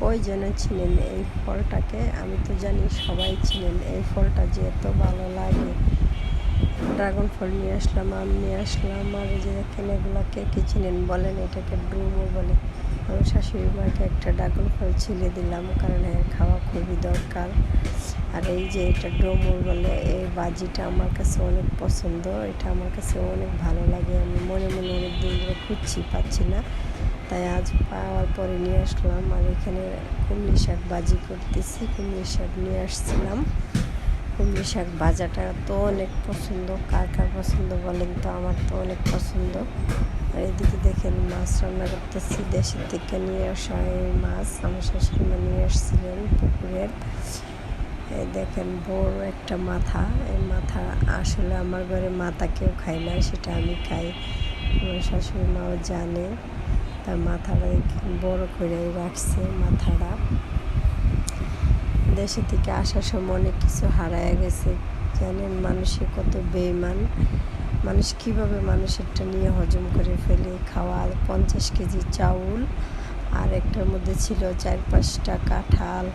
কই যেন ছিলেন এই ফলটাকে? আমি তো জানি সবাই ছিলেন এই ফলটা যে এত ভালো লাগে। ড্রাগন ফল নিয়ে আসলাম, আম নিয়ে আসলাম, আর যে দেখেন এগুলো কে কে চিনেন বলেন? এটাকে ড্রুমো বলে। আমি শাশুড়ি মাকে একটা ড্রাগন ফল ছিলে দিলাম, কারণ এর খাওয়া খুবই দরকার। আর এই যে এটা ড্রোমোর বলে, এই বাজিটা আমার কাছে অনেক পছন্দ। এটা আমার কাছে অনেক ভালো লাগে। আমি মনে মনে অনেক দিন ধরে খুঁজছি, পাচ্ছি না। তাই আজ পাওয়ার পরে নিয়ে আসলাম আর এখানে কুমড়ি শাক বাজি করতেছি কুমড়ি শাক নিয়ে আসছিলাম। কুমড়ি শাক ভাজাটা তো অনেক পছন্দ, কার কার পছন্দ বলেন তো? আমার তো অনেক পছন্দ। আর এদিকে দেখেন মাছ রান্না করতেছি, দেশের থেকে নিয়ে আসা এই মাছ, আমার শাশুড়ি মা নিয়ে আসছিলেন পুকুরের। এই দেখেন বড় একটা মাথা, এই মাথা আসলে আমার ঘরে মাথা কেউ খায় না, সেটা আমি খাই, আমার শাশুড়ি মাও জানে। তার মাথাটা বড় করে রাখছে, মাথাটা। দেশে থেকে আসার সময় অনেক কিছু হারায় গেছে। জানেন, মানুষে কত বেমান মানুষ কীভাবে মানুষেরটা নিয়ে হজম করে ফেলে? খাওয়া পঞ্চাশ কেজি চাউল আর একটার মধ্যে ছিল চার পাঁচটা কাঁঠাল।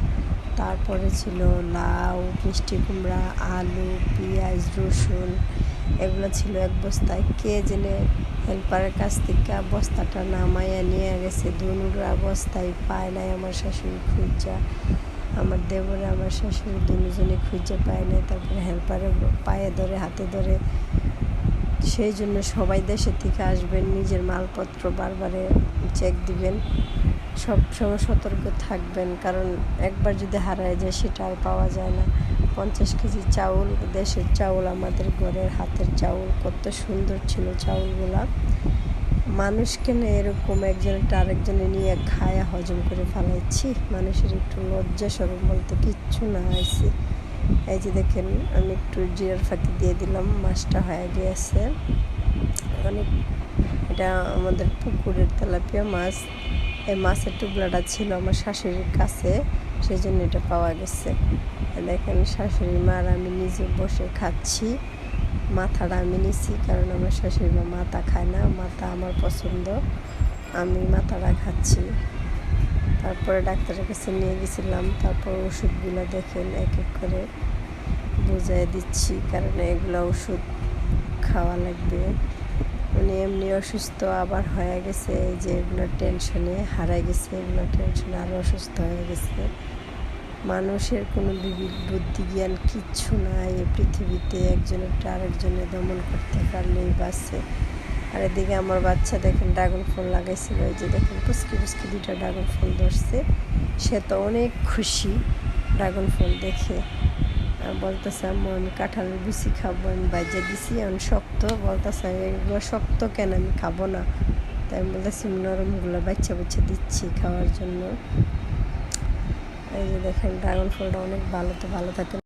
তারপরে ছিল লাউ, মিষ্টি কুমড়া, আলু, পেঁয়াজ, রসুন, এগুলো ছিল এক বস্তায়। কে জেনে হেল্পারের কাছ থেকে বস্তাটা নামাইয়া নিয়ে গেছে? ধনুরা বস্তায় পায় নাই আমার শাশুড়ি খুঁজা। আমার দেবরে, আমার শাশুড়ি দুজনে খুঁজে পায় নাই। তারপরে হেল্পারে পায়ে ধরে, হাতে ধরে সেই জন্য সবাই দেশের থেকে আসবেন, নিজের মালপত্র বারবারে চেক দিবেন। সব সময় সতর্ক থাকবেন, কারণ একবার যদি হারায় যায় সেটা আর পাওয়া যায় না। পঞ্চাশ কেজি চাউল, দেশের চাউল, আমাদের ঘরের হাতের চাউল, কত সুন্দর ছিল চাউলগুলা। মানুষকে না এরকম একজনটা আরেকজনে নিয়ে খায়া হজম করে ফেলাইছি, মানুষের একটু লজ্জা সরম বলতে কিচ্ছু না হয়েছে। এই যে দেখেন, আমি একটু জিরার ফাঁকি দিয়ে দিলাম, মাছটা হয়ে গিয়েছে। অনেক, এটা আমাদের পুকুরের তেলাপিয়া মাছ। এই মাছের টুকরাটা ছিল আমার শাশুড়ির কাছে সেই জন্য এটা পাওয়া গেছে। দেখেন শাশুড়ি মার আমি নিজে বসে খাচ্ছি, মাথাটা আমি নিছি, কারণ আমার শাশুড়ি মা মাথা খায় না, মাথা আমার পছন্দ, আমি মাথাটা খাচ্ছি। তারপরে ডাক্তারের কাছে নিয়ে গেছিলাম। তারপর ওষুধগুলো দেখেন, এক এক করে বুঝাই দিচ্ছি কারণ এগুলো ওষুধ খাওয়া লাগবে। উনি এমনি অসুস্থ আবার হয়ে গেছে, এই যে এগুলো টেনশনে হারাই গেছে, এগুলো টেনশনে আরও অসুস্থ হয়ে গেছে। মানুষের কোনো বুদ্ধি জ্ঞান কিচ্ছু নাই পৃথিবীতে, একজনের আরেকজনের দমন করতে পারলেই বাঁচে। আর এদিকে আমার বাচ্চা দেখেন ড্রাগন ফল লাগাইছিল, এই যে দেখেন পুচকি পুচকি দুইটা ড্রাগন ফল ধরছে। সে তো অনেক খুশি ড্রাগন ফল দেখে। বলতেছে আমি কাঁঠালের বিচি খাব, আমি বাজে দিছি, আমি শক্ত। বলতেছে, এগুলো শক্ত কেন? আমি খাব না। তাই আমি বলতেছি নরমগুলো বাচ্চা বাচ্চা দিচ্ছি খাওয়ার জন্য। এই যে দেখেন, ড্রাগন ফলটা অনেক ভালো, তো ভালো থাকে।